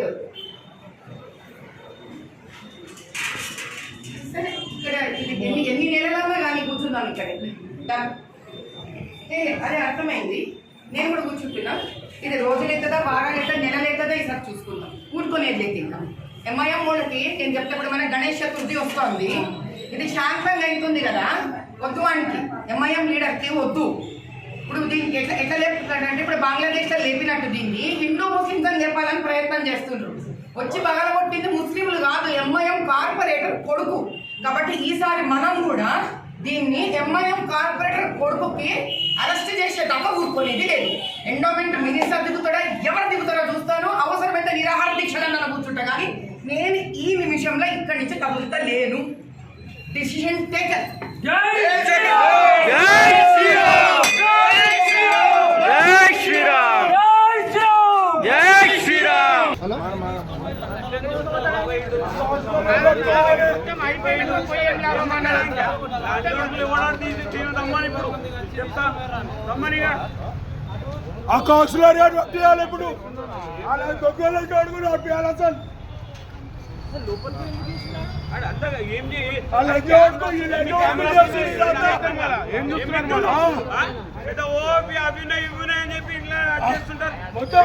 దొరుకు. సరే ఇక్కడ ఇది ఎన్ని ఎన్ని నెలలన్నా కానీ కూర్చుందాం ఇక్కడ. అదే అర్థమైంది. నేను కూడా కూర్చుంటున్నా. ఇది రోజులు అవుతుందా వారాలు అవుతుందా నెలలు అవుతుందా ఈసారి చూసుకుందాం. కూడుకునేది లేదు ఇంకా. ఎంఐఎం వాళ్ళకి నేను చెప్తే మన గణేష్ చతుర్థి వస్తుంది. ఇది శాంతంగా అవుతుంది కదా వద్దు వానికి ఎంఐఎం లీడర్కి వద్దు. ఇప్పుడు దీనికి ఎట్లా ఎట్లా లేపుతున్నాడంటే ఇప్పుడు బంగ్లాదేశ్లో లేపినట్టు దీన్ని. హిందూ ముస్లిమ్స్ అని చెప్పాలని ప్రయత్నం చేస్తుండ్రు. వచ్చి పగలగొట్టింది ముస్లింలు కాదు ఎంఐఎం కార్పొరేటర్ కొడుకు. కాబట్టి ఈసారి మనం కూడా దీన్ని ఎంఐఎం కార్పొరేటర్ కొడుకుకి అరెస్ట్ చేసే తప్ప ఊరుకునేది లేదు. ఎండోమెంట్ మినిస్టర్ దిగుతాడా ఎవరు దిగుతారో చూస్తాను. అవసరమైతే నిరాహార దీక్షణ కూర్చుంటా. కానీ నేను ఈ నిమిషంలో ఇక్కడి నుంచి కదులుతా లేను. డిసిషన్ టేకర్ ఆకాశంలో రేటు పట్టియాలి ఇప్పుడు గొగ్గలకి అడుగులు అసలు అలా ఎన్ని వరకు వీళ్ళు ఎన్ని వరకు చేసి ఇదంతా? ఆ, మొత్తం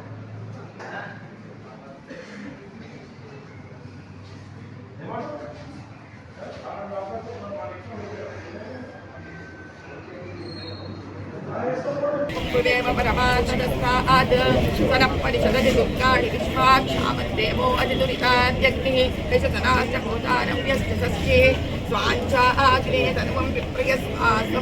सनः परिषदति दुःखानि विश्वाक्षामन्देवो अतिदुरिताद्यग्निः यशसनाश्च भूतानं यश्च सस्ये स्वाञ्चा आग्नेय तनुवं विप्रयस्वा